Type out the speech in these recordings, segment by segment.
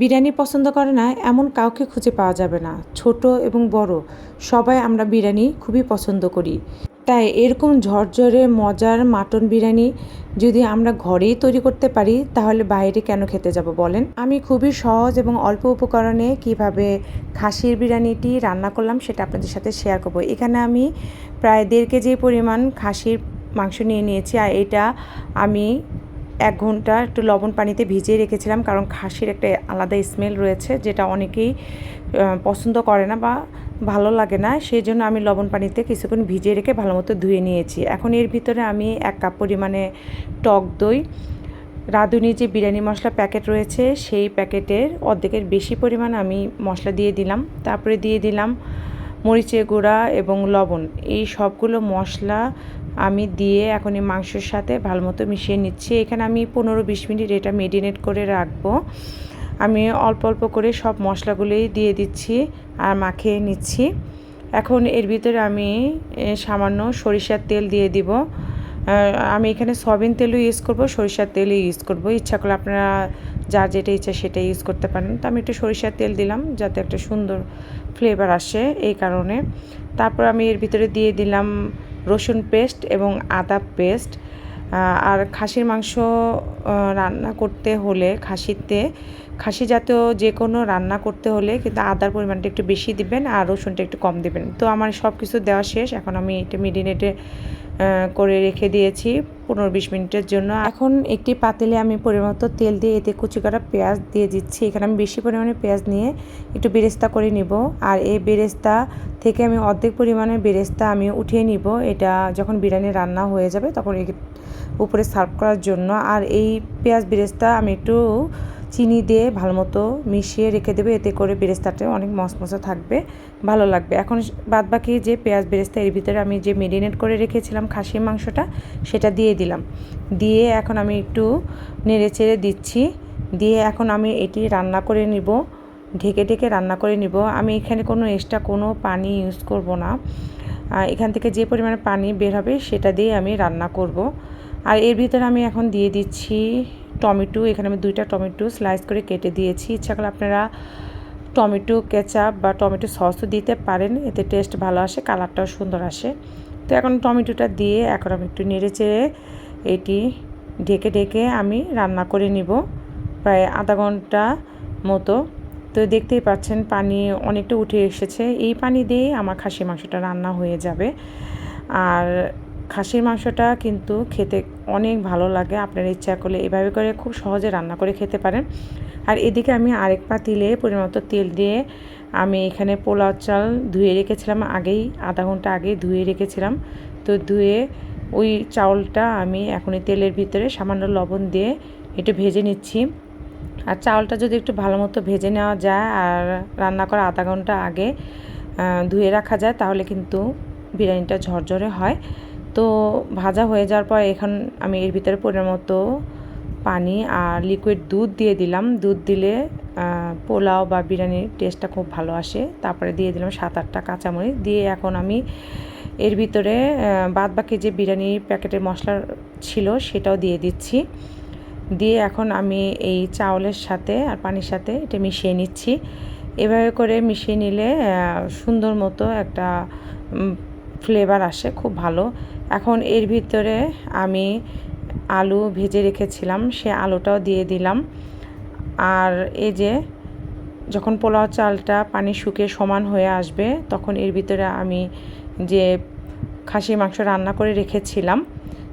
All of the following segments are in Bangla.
বিরিয়ানি পছন্দ করে না, এমন কাউকে খুঁজে পাওয়া যাবে না। ছোট এবং বড়, সবাই আমরা বিরিয়ানি খুবই পছন্দ করি। তাই এরকম ঝরঝরে, মজার মাটন বিরিয়ানি যদি আমরা ঘরেই তৈরি করতে পারি, তাহলে বাইরে কেন খেতে যাব বলেন? আমি খুবই সহজ এবং অল্প উপকরণে কীভাবে খাসির বিরিয়ানিটি রান্না করলাম সেটা আপনাদের সাথে শেয়ার করব। এখানে আমি প্রায় দেড় কেজি পরিমাণ খাসির মাংস নিয়ে নিয়েছি, আর এটা আমি এক ঘণ্টা একটু লবণ পানিতে ভিজিয়ে রেখেছিলাম, কারণ খাসির একটা আলাদা স্মেল রয়েছে, যেটা অনেকেই পছন্দ করে না বা ভালো লাগে না। সেই জন্য আমি লবণ পানিতে কিছুক্ষণ ভিজিয়ে রেখে ভালো মতো ধুয়ে নিয়েছি। এখন এর ভিতরে আমি এক কাপ পরিমাণে টক দই, রাঁধুনি যে বিরিয়ানি মশলা প্যাকেট রয়েছে, সেই প্যাকেটের অর্ধেকের বেশি পরিমাণ আমি মশলা দিয়ে দিলাম। তারপরে দিয়ে দিলাম মরিচের গুঁড়া এবং লবণ। এই সবগুলো মশলা আমি দিয়ে এখন এই মাংসের সাথে ভালো মতো মিশিয়ে নিচ্ছি। এখানে আমি পনেরো বিশ মিনিট এটা মেরিনেট করে রাখব। আমি অল্প অল্প করে সব মশলাগুলোই দিয়ে দিচ্ছি আর মাখিয়ে নিচ্ছি। এখন এর ভিতরে আমি সামান্য সরিষার তেল দিয়ে দিব। আমি এখানে সয়াবিন তেলও ইউজ করব, সরিষার তেলও ইউজ করব। ইচ্ছা করলে আপনারা যার যেটা ইচ্ছা সেটা ইউজ করতে পারেন। তো আমি একটু সরিষার তেল দিলাম যাতে একটা সুন্দর ফ্লেভার আসে এই কারণে। তারপর আমি এর ভিতরে দিয়ে দিলাম রসুন পেস্ট এবং আদা পেস্ট। আর খাসির মাংস রান্না করতে হলে খাসিতে, খাসি জাতীয় যে কোনো রান্না করতে হলে কিন্তু আদার পরিমাণটা একটু বেশি দিবেন আর রসুনটা একটু কম দিবেন। তো আমার সব কিছু দেওয়া শেষ। এখন আমি এটা মেরিনেটে করে রেখে দিয়েছি পনেরো বিশ মিনিটের জন্য। এখন একটি পাতিলে আমি পরিমাণ তেল দিয়ে এতে কুচি করা পেঁয়াজ দিয়ে দিচ্ছি। এখানে আমি বেশি পরিমাণে পেঁয়াজ নিয়ে একটু বেরেস্তা করে নিব। আর এই বেরেস্তা থেকে আমি অর্ধেক পরিমাণে বেরেস্তা আমি উঠিয়ে নিব। এটা যখন বিরিয়ানি রান্না হয়ে যাবে তখন উপরে সার্ভ করার জন্য। আর এই পেঁয়াজ বেরেস্তা আমি একটু চিনি দিয়ে ভালো মতো মিশিয়ে রেখে দেবে। এতে করে বেরেস্তাটা অনেক মসমসে থাকবে, ভালো লাগবে। এখন বাদ বাকি যে পেঁয়াজ বেরেস্তা, এর ভিতরে আমি যে মেরিনেট করে রেখেছিলাম খাসির মাংসটা, সেটা দিয়ে দিলাম। দিয়ে এখন আমি একটু নেড়ে চেড়ে দিচ্ছি। দিয়ে এখন আমি এটি রান্না করে নিব। ঢেকে ঢেকে রান্না করে নিব। আমি এখানে কোনো এক্সট্রা কোনো পানি ইউজ করব না। এখান থেকে যে পরিমাণে পানি বের হবে সেটা দিয়ে আমি রান্না করব। আর এর ভিতরে আমি এখন দিয়ে দিচ্ছি টমেটো। এখানে আমি দুইটা টমেটো স্লাইস করে কেটে দিয়েছি। ইচ্ছা করলে আপনারা টমেটো কেচাপ বা টমেটো সসও দিতে পারেন। এতে টেস্ট ভালো আসে কালারটাও সুন্দর আসে। তো এখন টমেটোটা দিয়ে এখন আমি একটু নেড়ে চেড়ে এটি ঢেকে ঢেকে আমি রান্না করে নিব। প্রায় আধা ঘণ্টা মতো। তো দেখতেই পাচ্ছেন পানি অনেকটা উঠে এসেছে। এই পানি দিয়েই আমার খাসি মাংসটা রান্না হয়ে যাবে। আর খাসির মাংসটা কিন্তু খেতে অনেক ভালো লাগে। আপনার ইচ্ছা করলে এভাবে করে খুব সহজে রান্না করে খেতে পারেন। আর এদিকে আমি আরেক পাতিলে পরিমাণ মতো তেল দিয়ে আমি এখানে পোলাও চাল ধুয়ে রেখেছিলাম। আগেই আধা ঘণ্টা আগে ধুয়ে রেখেছিলাম। তো ধুয়ে ওই চাউলটা আমি এখন এই তেলের ভিতরে সামান্য লবণ দিয়ে একটু ভেজে নিচ্ছি। আর চাউলটা যদি একটু ভালো মতো ভেজে নেওয়া যায় আর রান্না করা আধা ঘণ্টা আগে ধুয়ে রাখা যায়, তাহলে কিন্তু বিরিয়ানিটা ঝরঝরে হয়। তো ভাজা হয়ে যাওয়ার পর এখন আমি এর ভিতরে পরিমাণ মতো পানি আর লিকুইড দুধ দিয়ে দিলাম। দুধ দিলে পোলাও বা বিরিয়ানির টেস্টটা খুব ভালো আসে। তারপরে দিয়ে দিলাম সাত আটটা কাঁচামরিচ। দিয়ে এখন আমি এর ভিতরে বাদ বাকি যে বিরিয়ানির প্যাকেটের মশলা ছিল সেটাও দিয়ে দিচ্ছি। দিয়ে এখন আমি এই চাউলের সাথে আর পানির সাথে এটা মিশিয়ে নিচ্ছি। এভাবে করে মিশিয়ে নিলে সুন্দর মতো একটা ফ্লেভার আসে, খুব ভালো। এখন এর ভিতরে আমি আলু ভেজে রেখেছিলাম, সে আলুটাও দিয়ে দিলাম। আর এই যে যখন পোলাও চালটা পানি শুকিয়ে সমান হয়ে আসবে, তখন এর ভিতরে আমি যে খাসি মাংস রান্না করে রেখেছিলাম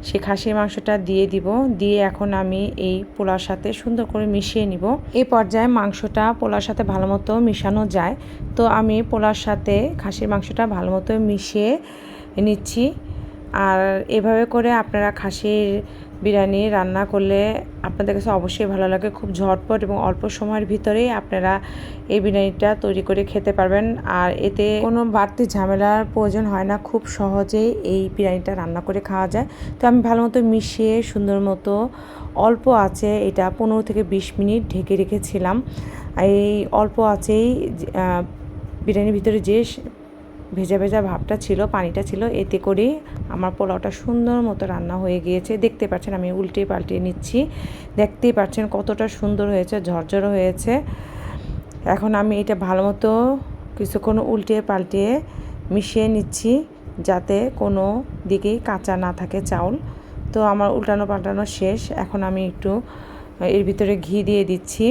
সেই খাসির মাংসটা দিয়ে দিব। দিয়ে এখন আমি এই পোলার সাথে সুন্দর করে মিশিয়ে নিব। এই পর্যায়ে মাংসটা পোলার সাথে ভালো মতো মিশানো যায়। তো আমি পোলার সাথে খাসির মাংসটা ভালো মতো মিশিয়ে নিচ্ছি। আর এভাবে করে আপনারা খাসির বিরিয়ানি রান্না করলে আপনাদের কাছে অবশ্যই ভালো লাগে। খুব ঝটপট এবং অল্প সময়ের ভিতরেই আপনারা এই বিরিয়ানিটা তৈরি করে খেতে পারবেন। আর এতে কোনো বাড়তি ঝামেলার প্রয়োজন হয় না। খুব সহজেই এই বিরিয়ানিটা রান্না করে খাওয়া যায়। তো আমি ভালো মতো মিশিয়ে সুন্দর মতো অল্প আছে এটা পনেরো থেকে বিশ মিনিট ঢেকে রেখেছিলাম। এই অল্প আছেই বিরিয়ানির ভিতরে যে ভেজা ভেজা ভাবটা ছিল, পানিটা ছিল, এতে করে আমার পোলাওটা সুন্দর মতো রান্না হয়ে গিয়েছে। দেখতে পাচ্ছেন আমি উল্টে পাল্টে নিচ্ছি। দেখতেই পাচ্ছেন কতটা সুন্দর হয়েছে, ঝরঝর হয়েছে। এখন আমি এটা ভালো মতো কিছুক্ষণ উল্টিয়ে পাল্টিয়ে মিশিয়ে নিচ্ছি, যাতে কোনো দিকেই কাঁচা না থাকে চাউল। তো আমার উল্টানো পাল্টানো শেষ। এখন আমি একটু এর ভিতরে ঘি দিয়ে দিচ্ছি।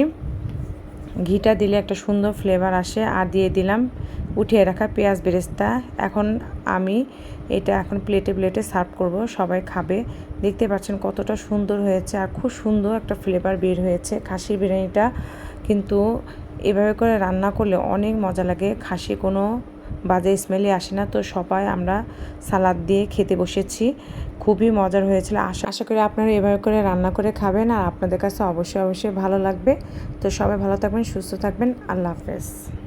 ঘিটা দিলে একটা সুন্দর ফ্লেভার আসে। আর দিয়ে দিলাম উঠিয়ে রাখা পেঁয়াজ বেরেস্তা। এখন আমি এটা এখন প্লেটে প্লেটে সার্ভ করব, সবাই খাবে। দেখতে পাচ্ছেন কতটা সুন্দর হয়েছে আর খুব সুন্দর একটা ফ্লেভার বের হয়েছে। খাসির বিরিয়ানিটা কিন্তু এভাবে করে রান্না করলে অনেক মজা লাগে। খাসি কোনো বাজে স্মেলে আসে না। তো সবাই আমরা সালাদ দিয়ে খেতে বসেছি। খুবই মজার হয়েছিল। আশা আশা করি আপনারা এভাবে করে রান্না করে খাবেন আর আপনাদের কাছে অবশ্যই অবশ্যই ভালো লাগবে। তো সবাই ভালো থাকবেন, সুস্থ থাকবেন। আল্লাহ হাফেজ।